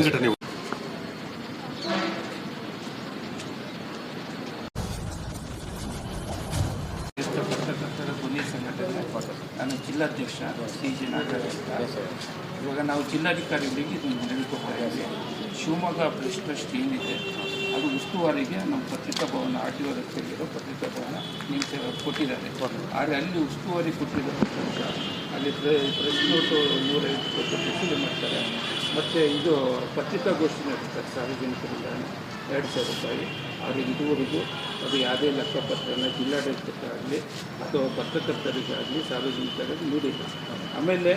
ಸಂಘಟನೆ ನಾನು ಜಿಲ್ಲಾಧ್ಯಕ್ಷ ಸಿ ಜಿ ನಾಗರಾಜ್. ಇವಾಗ ನಾವು ಜಿಲ್ಲಾಧಿಕಾರಿಗಳಿಗೆ ಇದನ್ನು ಹೇಳಿಕೊಡ್ತಾ ಇದ್ದೀವಿ. ಶಿವಮೊಗ್ಗ ಪ್ರೆಸ್ ಟ್ರಸ್ಟ್ ಏನಿದೆ, ಅದು ಉಸ್ತುವಾರಿಗೆ ನಮ್ಮ ಪತ್ರಿಕಾ ಭವನ, ಆರ್ ಟಿ ರಸ್ತೆಯಲ್ಲಿರೋ ಪತ್ರಿಕಾ ಭವನ ನಿಮಗೆ ಕೊಟ್ಟಿದ್ದಾರೆ. ಆದರೆ ಅಲ್ಲಿ ಉಸ್ತುವಾರಿ ಕೊಟ್ಟಿರೋ ಅಲ್ಲಿ ಪ್ರೆಸ್ ನೋಟು ನೂರೈವತ್ತು ಮಾಡ್ತಾರೆ. ಮತ್ತು ಇದು ಪತ್ರಿಕಾಗೋಷ್ಠಿ ನಡೆಸ್ತಾರೆ ಸಾರ್ವಜನಿಕರಿಂದ ಎರಡು ಸಾವಿರ ರೂಪಾಯಿ. ಆದರೆ ಇದುವರೆಗೂ ಅದು ಯಾವುದೇ ಲೆಕ್ಕಪತ್ರನ ಜಿಲ್ಲಾಡಳಿತಕ್ಕಾಗಲಿ ಅಥವಾ ಪತ್ರಕರ್ತರಿಗಾಗಲಿ ಸಾರ್ವಜನಿಕರಿಗೆ ನೀಡಿಲ್ಲ. ಆಮೇಲೆ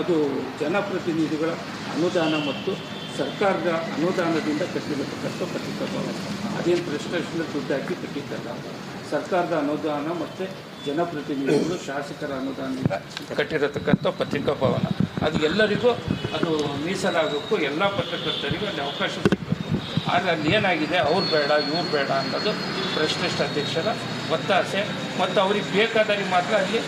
ಅದು ಜನಪ್ರತಿನಿಧಿಗಳ ಅನುದಾನ ಮತ್ತು ಸರ್ಕಾರದ ಅನುದಾನದಿಂದ ಕಟ್ಟಿರತಕ್ಕಂಥ ಪತ್ರಿಕಾ ಭವನ. ಅದೇನು ಪ್ರಶ್ನೆಗಳ ದುಡ್ಡು ಹಾಕಿ ಕಟ್ಟಿದ್ದಲ್ಲ. ಸರ್ಕಾರದ ಅನುದಾನ ಮತ್ತು ಜನಪ್ರತಿನಿಧಿಗಳು ಶಾಸಕರ ಅನುದಾನದಿಂದ ಕಟ್ಟಿರತಕ್ಕಂಥ ಪತ್ರಿಕಾ ಭವನ. ಅದು ಎಲ್ಲರಿಗೂ ಅದು ಮೀಸಲಾಗಬೇಕು ಎಲ್ಲ ಪತ್ರಕರ್ತರಿಗೂ ಅಲ್ಲಿ ಅವಕಾಶ ಸಿಗಬೇಕು. ಆದರೆ ಅಲ್ಲಿ ಏನಾಗಿದೆ? ಅವ್ರು ಬೇಡ, ಇವ್ರು ಬೇಡ ಅನ್ನೋದು ಪ್ರಶ್ನಿಷ್ಟ ಅಧ್ಯಕ್ಷರ ಒತ್ತಾಸೆ. ಮತ್ತು ಅವ್ರಿಗೆ ಬೇಕಾದಾಗ ಮಾತ್ರ ಅಲ್ಲಿ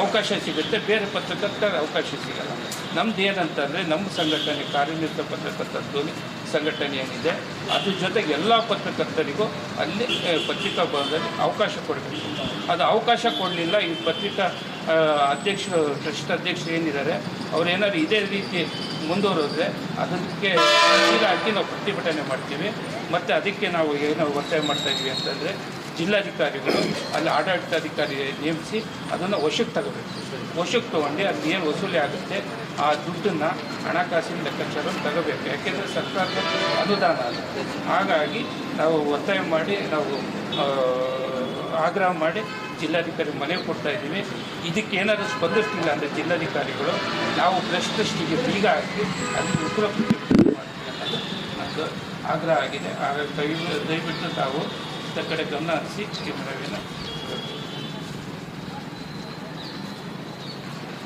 ಅವಕಾಶ ಸಿಗುತ್ತೆ. ಬೇರೆ ಪತ್ರಕರ್ತರ ಅವಕಾಶ ಸಿಗಲ್ಲ. ನಮ್ದು ಏನಂತಂದರೆ, ನಮ್ಮ ಸಂಘಟನೆ ಕಾರ್ಯನಿರತ ಪತ್ರಕರ್ತರ ಧ್ವನಿ ಸಂಘಟನೆ ಏನಿದೆ, ಅದ್ರ ಜೊತೆಗೆ ಎಲ್ಲ ಪತ್ರಕರ್ತರಿಗೂ ಅಲ್ಲಿ ಪತ್ರಿಕಾ ಭವನದಲ್ಲಿ ಅವಕಾಶ ಕೊಡಬೇಕು. ಅದು ಅವಕಾಶ ಕೊಡಲಿಲ್ಲ, ಈ ಪತ್ರಿಕಾ ಅಧ್ಯಕ್ಷರು ಟ್ರಸ್ಟ್ ಅಧ್ಯಕ್ಷರು ಏನಿದ್ದಾರೆ, ಅವ್ರು ಏನಾದ್ರು ಇದೇ ರೀತಿ ಮುಂದುವರೆದ್ರೆ ಅದಕ್ಕೆ ಹಾಕಿ ನಾವು ಪ್ರತಿಭಟನೆ ಮಾಡ್ತೀವಿ. ಮತ್ತು ಅದಕ್ಕೆ ನಾವು ಏನು ಒತ್ತಾಯ ಮಾಡ್ತಾ ಇದೀವಿ ಅಂತಂದರೆ ಜಿಲ್ಲಾಧಿಕಾರಿಗಳು ಅಲ್ಲಿ ಆಡಳಿತಾಧಿಕಾರಿ ನೇಮಿಸಿ ಅದನ್ನು ವಶಕ್ಕೆ ತಗೋಬೇಕು. ವಶಕ್ಕೆ ತೊಗೊಂಡು ಅಲ್ಲಿ ಏನು ವಸೂಲಿ ಆಗುತ್ತೆ, ಆ ದುಡ್ಡನ್ನು ಹಣಕಾಸಿನ ಲೆಕ್ಕಾಚಾರ ತಗೋಬೇಕು. ಯಾಕೆಂದರೆ ಸರ್ಕಾರದ ಅನುದಾನ ಅದು. ಹಾಗಾಗಿ ನಾವು ಒತ್ತಾಯ ಮಾಡಿ ನಾವು ಆಗ್ರಹ ಮಾಡಿ ಜಿಲ್ಲಾಧಿಕಾರಿ ಮನೆ ಕೊಡ್ತಾ ಇದ್ದೀವಿ. ಇದಕ್ಕೆ ಏನಾದರೂ ಸ್ಪಂದಿಸ್ತಿಲ್ಲ ಅಂದರೆ ಜಿಲ್ಲಾಧಿಕಾರಿಗಳು, ನಾವು ಪ್ರೆಸ್ ಟೆಸ್ಟಿಗೆ ಬೀಗ ಹಾಕಿ ಅಲ್ಲಿ ಉತ್ತರ ನನ್ನದು ಆಗ್ರಹ ಆಗಿದೆ. ಹಾಗಾಗಿ ದಯವಿಟ್ಟು ತಾವು ಇತ್ತ ಕಡೆ ಗಮನ ಹರಿಸಿ, ಈ